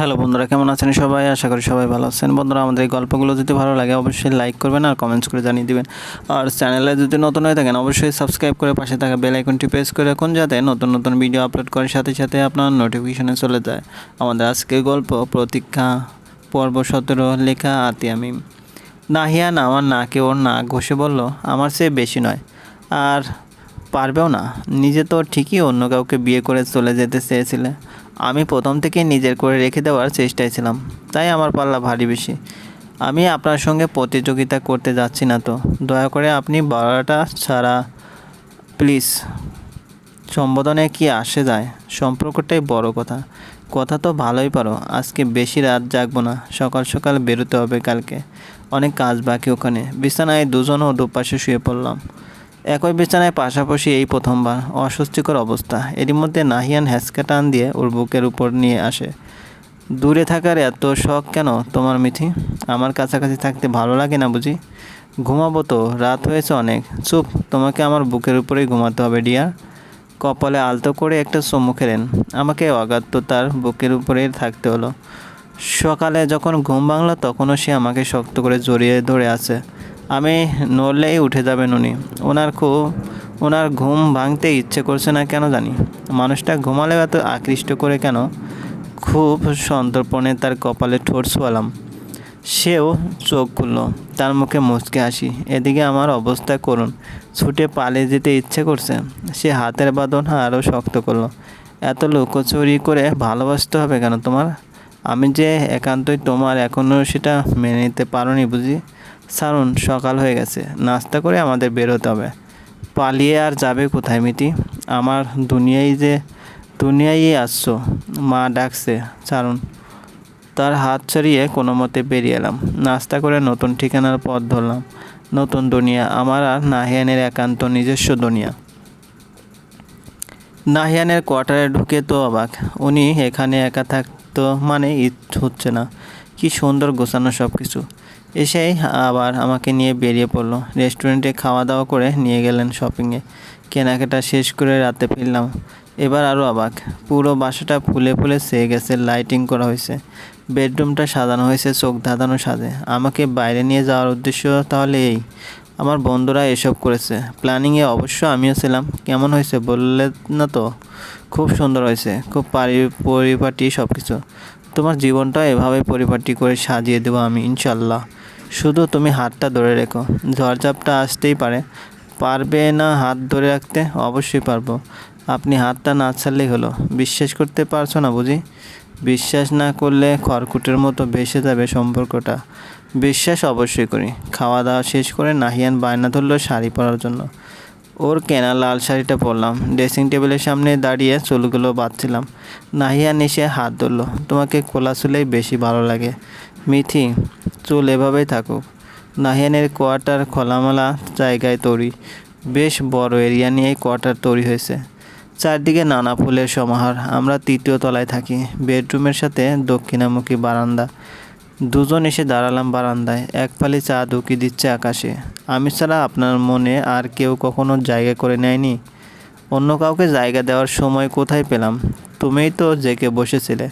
Hello বন্ধুরা, কেমন আছেন সবাই? আশা করি সবাই ভালো আছেন। বন্ধুরা, আমাদের এই গল্পগুলো যদি ভালো লাগে অবশ্যই লাইক করবেন আর কমেন্টস করে জানিয়ে দিবেন। আর চ্যানেলে যদি নতুন হয়ে থাকেন, অবশ্যই সাবস্ক্রাইব করে পাশে থাকা বেল আইকনটি প্রেস করে রাখুন, যাতে নতুন নতুন ভিডিও আপলোড করার সাথে সাথে আপনার নোটিফিকেশনে চলে যায়। আমাদের আজকের গল্প, প্রতীক্ষা, পর্ব সতেরো, লেখা আতি আমি নাহিয়া না, আমার নাকে ওর নাক ঘষে বলল, আমার চেয়ে বেশি নয়। আর পারবেও না। নিজে তো ঠিকই অন্য কাউকে বিয়ে করে চলে যেতে চেয়েছিলে। আমি প্রথম থেকে নিজের করে রেখে দেওয়ার চেষ্টায় ছিলাম। তাই আমার পাল্লা ভারী বেশি। আমি আপনার সঙ্গে প্রতিযোগিতা করতে যাচ্ছি না তো। দয়া করে আপনি বারোটা ছাড়া প্লিজ। সম্বোধনে কি আসে যায়? সম্পর্কটাই বড় কথা। কথা তো ভালোই পারো। আজকে বেশি রাত জাগবো না। সকাল সকাল বেরোতে হবে কালকে। অনেক কাজ বাকি ওখানে। বিছানায় দুজনও দুপাশে শুয়ে পড়লাম। একই বিছানায় পাশাপাশি এই প্রথমবার অস্বস্তিকর অবস্থা। এরই মধ্যে নাহিয়ান হ্যাঁচকা টান দিয়ে ওর বুকের উপর নিয়ে আসে। দূরে থাকার এত শখ কেন তোমার মিথি আমার কাছাকাছি থাকতে ভালো লাগে না বুঝি? ঘুমাবো তো, রাত হয়েছে অনেক। চুপ, তোমাকে আমার বুকের উপরেই ঘুমাতে হবে, ডিয়ার। কপালে আলতো করে একটা চুমু খেলেন। আমাকে অগাত্য তার বুকের উপরে থাকতে হলো। সকালে যখন ঘুম ভাঙলো, তখনও সে আমাকে শক্ত করে জড়িয়ে ধরে আছে। আমি নড়লেই উঠে যাবেন উনি। ওনার খুব ওনার ঘুম ভাঙতে ইচ্ছে করছে না কেন জানি। মানুষটা ঘুমালেও এত আকৃষ্ট করে কেন? খুব সন্তর্পণে তার কপালে ঠোঁট ছোয়ালাম। সেও চোখ খুলল, তার মুখে মুচকে আসি এদিকে আমার অবস্থা করুন, ছুটে পালিয়ে যেতে ইচ্ছে করছে। সে হাতের বাঁধন আরও শক্ত করল। এত লুকোচুরি করে ভালোবাসতে হবে কেন তোমার? আমি যে একান্তই তোমার এখনও সেটা মেনে নিতে পারোনি বুঝি? সারুন, সকাল হয়ে গেছে। নাস্তা করে আমাদের বেরোতে হবে। পালিয়ে আর যাবে কোথায় মিতি আমার দুনিয়ায় যে দুনিয়ায় আসছো। মা ডাকছে ছাড়ুন তার হাত ছাড়িয়ে কোনো মতে বেরিয়ে এলাম। নাস্তা করে নতুন ঠিকানার পথ ধরলাম। নতুন দুনিয়া, আমার আর নাহিয়ানের একান্ত নিজস্ব দুনিয়া। নাহিয়ানের কোয়ার্টারে ঢুকে তো অবাক। উনি এখানে একা থাকতো মানে ঈদ হচ্ছে না। কি সুন্দর গোছানো সব কিছু এসেই আবার আমাকে নিয়ে বেরিয়ে পড়ল। রেস্টুরেন্টে খাওয়া দাওয়া করে নিয়ে গেলেন শপিংয়ে। কেনাকাটা শেষ করে রাতে ফিরলাম। এবার আরও অবাক। পুরো বাসাটা ফুলে ফুলে সেয়ে গেছে, লাইটিং করা হয়েছে। বেডরুমটা সাজানো হয়েছে, চোখ ধাঁধানো সাজে। আমাকে বাইরে নিয়ে যাওয়ার উদ্দেশ্য তাহলে এই। আমার বন্ধুরা এসব করেছে। প্ল্যানিংয়ে অবশ্য আমিও ছিলাম। কেমন হয়েছে বললে না তো? খুব সুন্দর হয়েছে। খুব পারি, পরিপাটি সব কিছু তোমার জীবনটা এভাবে পরিপাটি করে সাজিয়ে দেবো আমি, ইনশাল্লাহ। শুধু তুমি হাতটা ধরে রেখো। ঝড়ঝাপটা আসতেই পারে। পারবে না হাত ধরে রাখতে? অবশ্যই পারব। আপনি হাতটা না ছাড়লেই হলো। বিশ্বাস করতে পারছ না বুঝি? বিশ্বাস না করলে খড়কুটের মতো বেসে যাবে সম্পর্কটা। বিশ্বাস অবশ্যই করি। খাওয়া দাওয়া শেষ করে নাহিয়ান বায়না ধরলো শাড়ি পরার জন্য। ওর কেনা লাল শাড়িটা পরলাম। ড্রেসিং টেবিলের সামনে দাঁড়িয়ে চুলগুলো বাঁধছিলাম। নাহিয়ান এসে হাত ধরলো। তোমাকে খোলা চুলেই বেশি ভালো লাগে। মিথি, চুল এভাবেই থাকুক। নাহিয়ানের কোয়ার্টার খোলামেলা জায়গায় তৈরি। বেশ বড় এরিয়া নিয়ে কোয়ার্টার তৈরি হয়েছে। চারদিকে নানা ফুলের সমাহার। আমরা তৃতীয় তলায় থাকি। বেডরুমের সাথে দক্ষিণামুখী বারান্দা। দুজন এসে দাঁড়ালাম বারান্দায়। এক ফালি চা দুকি দিচ্ছে আকাশে। আমি ছাড়া আপনার মনে আর কেউ কখনো জায়গা করে নেয়নি? অন্য কাউকে জায়গা দেওয়ার সময় কোথায় পেলাম? তুমিই তো জেকে বসেছিলে।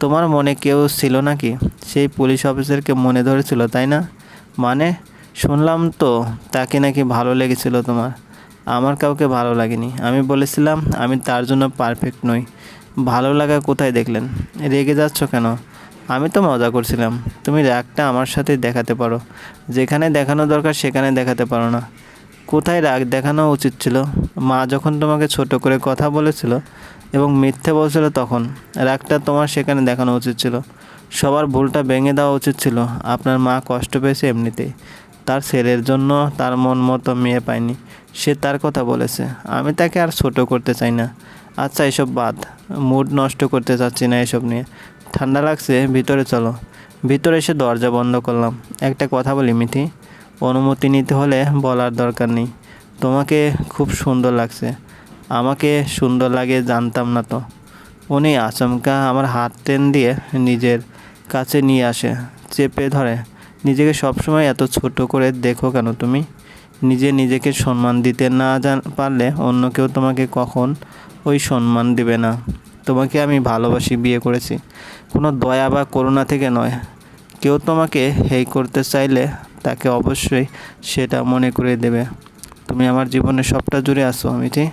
তোমার মনে কেউ ছিল নাকি? সেই পুলিশ অফিসারকে মনে ধরেছিল, তাই না? মানে শুনলাম তো তাকে নাকি ভালো লেগেছিল তোমার। আমার কাউকে ভালো লাগেনি। আমি বলেছিলাম, আমি তার জন্য পারফেক্ট নই। ভালো লাগা কোথায় দেখলেন? রেগে যাচ্ছ কেন? আমি তো মজা করছিলাম। তুমি রাগটা আমার সাথে দেখাতে পারো। যেখানে দেখানো দরকার সেখানে দেখাতে পারো না। কোথায় রাগ দেখানো উচিত ছিল? মা যখন তোমাকে ছোট করে কথা বলেছিল এবং মিথ্যে বলছিল তখন, রাগটা তোমার সেখানে দেখানো উচিত ছিল। সবার ভুলটা ভেঙে দেওয়া উচিত ছিল। আপনার মা কষ্ট পেয়েছে এমনিতেই। তার ছেলের জন্য তার মন মতো মেয়ে পায়নি। সে তার কথা বলেছে। আমি তাকে আর ছোট করতে চাই না। আচ্ছা এসব বাদ। মুড নষ্ট করতে চাচ্ছি না এসব নিয়ে। ঠান্ডা লাগছে, ভিতরে চলো। ভিতরে এসে দরজা বন্ধ করলাম। একটা কথা বলি, মিথি। অনুমতি নিতে হলে বলার দরকার নেই। তোমাকে খুব সুন্দর লাগছে। আমাকে সুন্দর লাগে জানতাম না তো। উনি আচমকা আমার হাত টেন দিয়ে নিজের কাছে নিয়ে আসে, চেপে ধরে। নিজেকে সবসময় এত ছোট করে দেখো কেন তুমি? নিজে নিজেকে সম্মান দিতে না পারলে অন্য কেউ তোমাকে কখন ওই সম্মান দেবে না। তোমাকে আমি ভালোবাসি, বিয়ে করেছি। কোনো দয়া বা করুণা থেকে নয়। কেউ তোমাকে হেই করতে চাইলে তাকে অবশ্যই সেটা মনে করে দেবে। তুমি আমার জীবনে সবটা জুড়ে আসো মিঠি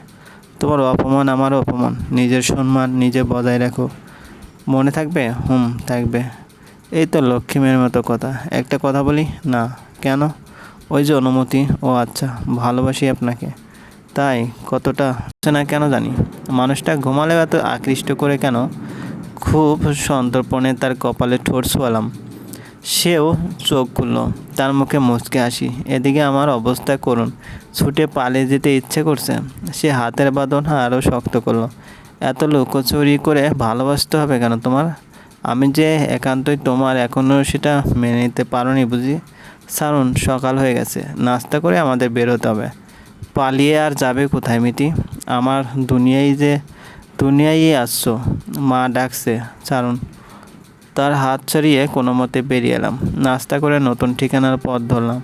তোমার অপমান আমারও অপমান। নিজের সম্মান নিজে বজায় রাখো। মনে থাকবে? হুম, থাকবে। এই তো লক্ষ্মী মেয়ের মতো কথা। একটা কথা বলি? না। কেন? ওই যে অনুমতি, ও আচ্ছা ভালোবাসি আপনাকে। তাই, কতটা না কেন জানি। মানুষটা ঘুমালেও এত আকৃষ্ট করে কেন? খুব সন্তর্পণে তার কপালে ঠোঁট ছোয়ালাম। সেও চোখ খুলল, তার মুখে মুচকে হাসি। এদিকে আমার অবস্থা করুন, ছুটে পালিয়ে যেতে ইচ্ছে করছে। সে হাতের বাঁধন আরও শক্ত করল। এত লুকোচুরি করে ভালোবাসতে হবে কেন তোমার? আমি যে একান্তই তোমার এখনও সেটা মেনে নিতে পারোনি বুঝি। সারুন সকাল হয়ে গেছে। নাস্তা করে আমাদের বেরোতে হবে। পালিয়ে আর যাবে কোথায় মিটি আমার দুনিয়ায় যে, দুনিয়ায় আসছো মা ডাকছে সারুন তার হাত ছড়িয়ে কোনো মতে বেরিয়ে এলাম। নাস্তা করে নতুন ঠিকানার পথ ধরলাম।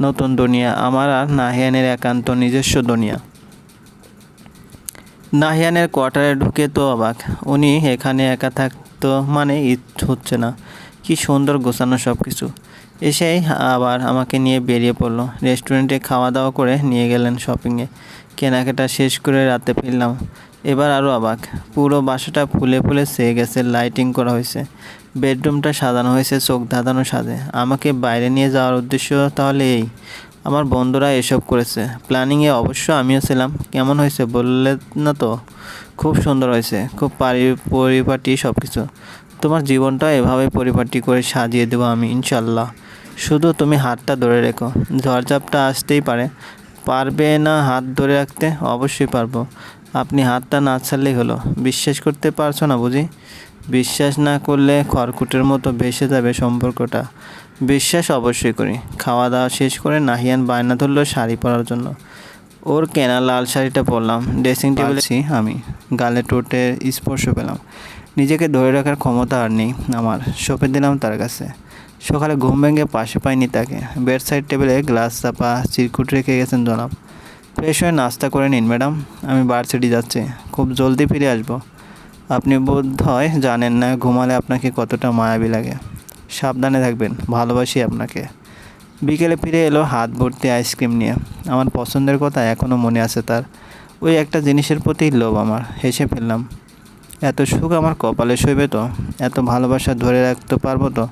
নতুন দুনিয়া, আমার আর নাহিয়ানের একান্ত নিজস্ব দুনিয়া। নাহিয়ানের কোয়ার্টারে ঢুকে তো অবাক। উনি এখানে একা থাকতো মানে ঈদ হচ্ছে না। কি সুন্দর গোছানো সব কিছু এসেই আবার আমাকে নিয়ে বেরিয়ে পড়ল। রেস্টুরেন্টে খাওয়া দাওয়া করে নিয়ে গেলেন শপিংয়ে কেনাকাটা শেষ করে রাতে ফিরলাম। এবার আরও অবাক। পুরো বাসাটা ফুলে ফুলে সেয়ে গেছে লাইটিং করা হয়েছে। বেডরুমটা সাজানো হয়েছে, চোখ ধাঁধানো সাজে। আমাকে বাইরে নিয়ে যাওয়ার উদ্দেশ্য তাহলে এই। আমার বন্ধুরা এসব করেছে। প্ল্যানিংয়ে অবশ্য আমিও ছিলাম। কেমন হয়েছে বললে না তো? খুব সুন্দর হয়েছে। খুব পারি, পরিপাটি সব কিছু তোমার জীবনটা এভাবে পরিপাটি করে সাজিয়ে দেবো আমি ইনশাল্লাহ শুধু তুমি হাতটা ধরে রেখো। ঝড়ঝাপটা আসতেই পারে। পারবে না হাত ধরে রাখতে? অবশ্যই পারব। আপনি হাতটা না ছাড়লেই হলো। বিশ্বাস করতে পারছ না বুঝি? বিশ্বাস না করলে খড়কুটের মতো ভেসে যাবে সম্পর্কটা। বিশ্বাস অবশ্যই করি। খাওয়া দাওয়া শেষ করে নাহিয়ান বায়না ধরলো শাড়ি পরার জন্য। ওর কেনা লাল শাড়িটা পরলাম। ড্রেসিং টেবিলে আমি। গালে টোটে স্পর্শ পেলাম। নিজেকে ধরে রাখার ক্ষমতা আর নেই আমার। সঁপে দিলাম তার কাছে। সকালে ঘুম ভেঙে পাশে পাইনি তাকে। বেড সাইড টেবিলে গ্লাস চাপা চিরকুট রেখে গেছেন জনাব। ফ্রেশ হয়ে নাস্তা করে নিন, ম্যাডাম। আমি ভার্সিটি যাচ্ছি। খুব জলদি ফিরে আসব। আপনি বোধ হয় জানেন না ঘুমালে আপনাকে কতটা মায়াবী লাগে। সাবধানে থাকবেন, ভালোবাসি আপনাকে। বিকেলে ফিরে এলো হাত ভর্তি আইসক্রিম নিয়ে। আমার পছন্দের কথা এখনও মনে আছে তার। ওই একটা জিনিসের প্রতি লোভ আমার, হেসে ফেললাম। এত সুখ আমার কপালে সইবে তো? এত ভালোবাসা ধরে রাখতে পারব তো?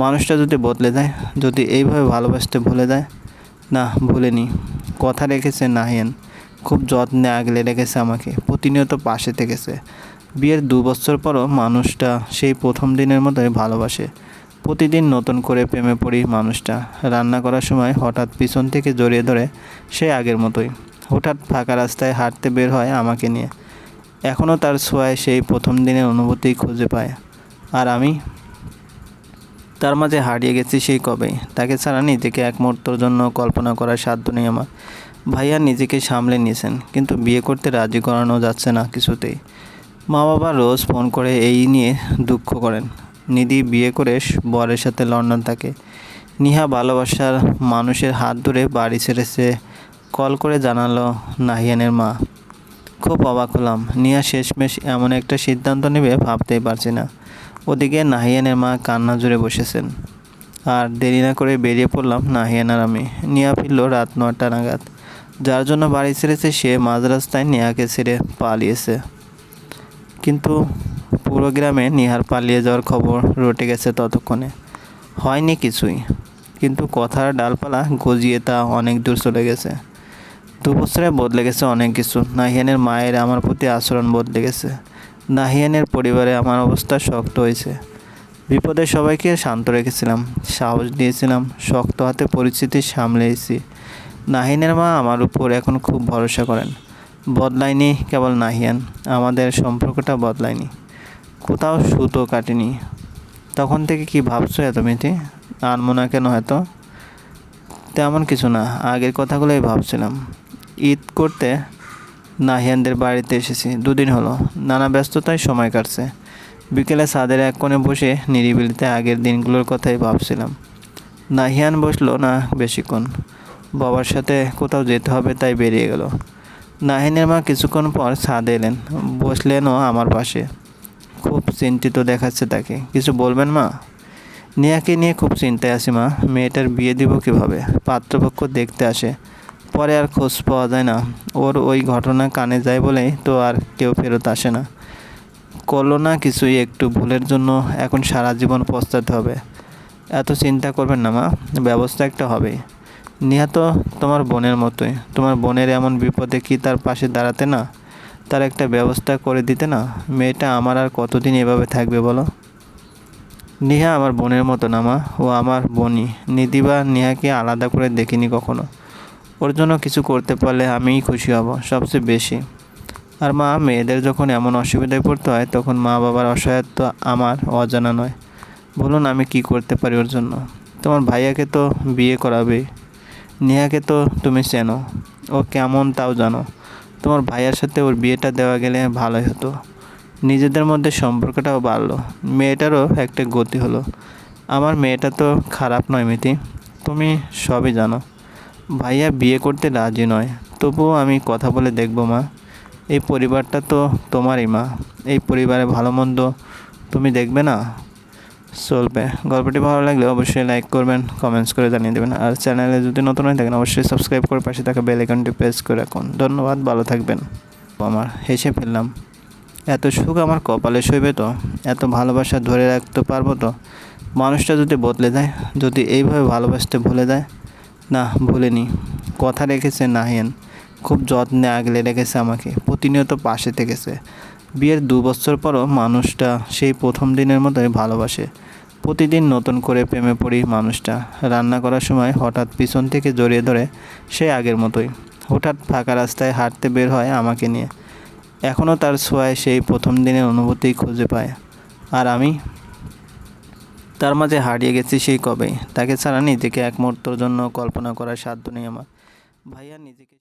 মানুষটা যদি বদলে দেয়, যদি এইভাবে ভালোবাসতে ভুলে দেয়, না, ভুলেনি। কথা রেখেছে নাহিয়ান। খুব যত্নে আগলে রেখেছে আমাকে। প্রতিনিয়ত পাশে থেকেছে। বিয়ের দু বছর পরও মানুষটা সেই প্রথম দিনের মতোই ভালোবাসে। প্রতিদিন নতুন করে প্রেমে পড়ি মানুষটা। রান্না করার সময় হঠাৎ পিছন থেকে জড়িয়ে ধরে সে আগের মতোই। হঠাৎ ফাঁকা রাস্তায় হাঁটতে বের হয় আমাকে নিয়ে। এখনও তার ছোঁয়ায় সেই প্রথম দিনের অনুভূতি খুঁজে পায়। আর আমি তার মাঝে হারিয়ে গেছি সেই কবে। তাকে ছাড়া নিজেকে এক মুহূর্তর জন্য কল্পনা করার সাধ্য নেই আমার। ভাইয়া নিজেকে সামলে নিয়েছেন, কিন্তু বিয়ে করতে রাজি করানো যাচ্ছে না কিছুতেই। মা বাবা রোজ ফোন করে এই নিয়ে দুঃখ করেন। নিধি বিয়ে করে বরের সাথে লন্ডন থাকে। নিহা ভালোবাসার মানুষের হাত ধরে বাড়ি ছেড়েছে। কল করে জানালো নাহিয়ানের মা। খুব অবাক হলাম। নিহা শেষমেশ এমন একটা সিদ্ধান্ত নেবে ভাবতেই পারছি না। ওদিকে নাহিয়ানের মা কান্না জুড়ে বসেছেন। আর দেরি না করে বেরিয়ে পড়লাম নাহিয়ানার আমি। নিয়া ফিরল রাত নটা নাগাদ। যার জন্য বাড়ি ছেড়েছে সে মাঝ রাস্তায় নেহাকে ছেড়ে পালিয়েছে। কিন্তু পুরো গ্রামে নিহার পালিয়ে যাওয়ার খবর রটে গেছে ততক্ষণে। হয়নি কিছুই। কিন্তু কথার ডালপালা গজিয়ে তা অনেক দূর চলে গেছে। দু বছরে বদলে গেছে অনেক কিছু। নাহিয়ানের মায়ের আমার প্রতি আচরণ বদলে গেছে। নাহিয়ানের পরিবারে আমার অবস্থা শক্ত হয়েছে। বিপদে সবাইকে শান্ত রেখেছিলাম, সাহস দিয়েছিলাম, শক্ত হাতে পরিস্থিতি সামলেছি। নাহিনের মা আমার উপর এখন খুব ভরসা করেন। বদলায়নি কেবল নাহিয়ান, আমাদের সম্পর্কটা বদলায়নি। কোথাও সুতো কাটেনি। তখন থেকে কি ভাবছ এত মিটি আনমো না কেন হয়তো তেমন কিছু না, আগের কথাগুলোই ভাবছিলাম। ঈদ করতে নাহিয়ানদের বাড়িতে এসেছি। দুদিন হলো। নানা ব্যস্ততায় সময় কাটছে। বিকেলে ছাদের এক কোণে বসে নিরিবিলিতে আগের দিনগুলোর কথাই ভাবছিলাম। নাহিয়ান বসল না বেশিক্ষণ। বাবার সাথে কোথাও যেতে হবে তাই বেরিয়ে গেল। নাহিনের মা কিছুক্ষণ পর ছাদে এলেন। বসলেনও আমার পাশে। খুব চিন্তিত দেখাচ্ছে তাকে। কিছু বলবেন মা? নিয়াকে নিয়ে খুব চিন্তায় আছি মা। মেয়েটার বিয়ে দিব কীভাবে? পাত্রপক্ষ দেখতে আসে। পরে আর খোঁজ পাওয়া যায় না। ওর ওই ঘটনা কানে যায় বলেই তো আর কেউ ফেরত আসে না। করল না কিছুই, একটু ভুলের জন্য এখন সারা জীবন পস্তাতে হবে। এত চিন্তা করবেন না মা, ব্যবস্থা একটা হবেই। নিহা তো তোমার বোনের মতোই। তোমার বোনের এমন বিপদে কি তার পাশে দাঁড়াতে না? তার একটা ব্যবস্থা করে দিতে না? মেয়েটা আমার আর কতদিন এভাবে থাকবে বলো? নিহা আমার বোনের মতো না মা, ও আমার বোনই। নিধি বা নিহাকে আলাদা করে দেখিনি কখনো। ওর জন্য কিছু করতে পারলে আমিই খুশি হব, সবচেয়ে বেশি। আর মা, মেয়েদের যখন এমন অসুবিধায় পড়তে হয়, তখন মা বাবার অসহায়ত্ব আমার অজানা নয়। বলুন আমি কি করতে পারি ওর জন্য? তোমার ভাইয়াকে তো বিয়ে করাবে। নেহাকে তো তুমি চেনো। ও কেমন তাও জানো। তোমার ভাইয়ার সাথে ওর বিয়েটা দেওয়া গেলে ভালোই হতো। নিজেদের মধ্যে সম্পর্কটাও বাড়লো। মেয়েটারও একটা গতি হলো। আমার মেয়েটা তো খারাপ নয়, মিতি। তুমি সবই জানো। ভাইয়া বিয়ে করতে রাজি নয়, তবুও আমি কথা বলে দেখব মা। এই পরিবারটা তো তোমারই মা। এই পরিবারে ভালো মন্দ তুমি দেখবে না? চলবে। গল্পটি ভালো লাগলে অবশ্যই লাইক করবেন কমেন্টস করে জানিয়ে দেবেন। আর চ্যানেলে যদি নতুন হয়ে থাকেন, অবশ্যই সাবস্ক্রাইব করে পাশে থাকা বেল আইকনটি প্রেস করে রাখুন। ধন্যবাদ, ভালো থাকবেন। আমার, হেসে ফেললাম। এত সুখ আমার কপালে সইবে তো? এত ভালোবাসা ধরে রাখতে পারব তো? মানুষটা যদি বদলে যায়, যদি এইভাবে ভালোবাসতে ভুলে যায় না, ভুলেনি। কথা রেখেছে নাহিয়ান। খুব যত্নে আগলে রেখেছে আমাকে। প্রতিনিয়ত পাশে থেকেছে। বিয়ের দু বছর পরও মানুষটা সেই প্রথম দিনের মতোই ভালোবাসে। প্রতিদিন নতুন করে প্রেমে পড়ি মানুষটা। রান্না করার সময় হঠাৎ পিছন থেকে জড়িয়ে ধরে সে আগের মতোই। হঠাৎ ফাঁকা রাস্তায় হাঁটতে বের হয় আমাকে নিয়ে। এখনও তার ছোঁয়ায় সেই প্রথম দিনের অনুভূতি খুঁজে পায়। আর আমি? তার মাঝে হারিয়ে গেছি সেই কবে তাকে ছাড়া নিজেকে এক মুহূর্তর জন্য কল্পনা করার সাধ্য নেই আমার। ভাইয়া নিজেকে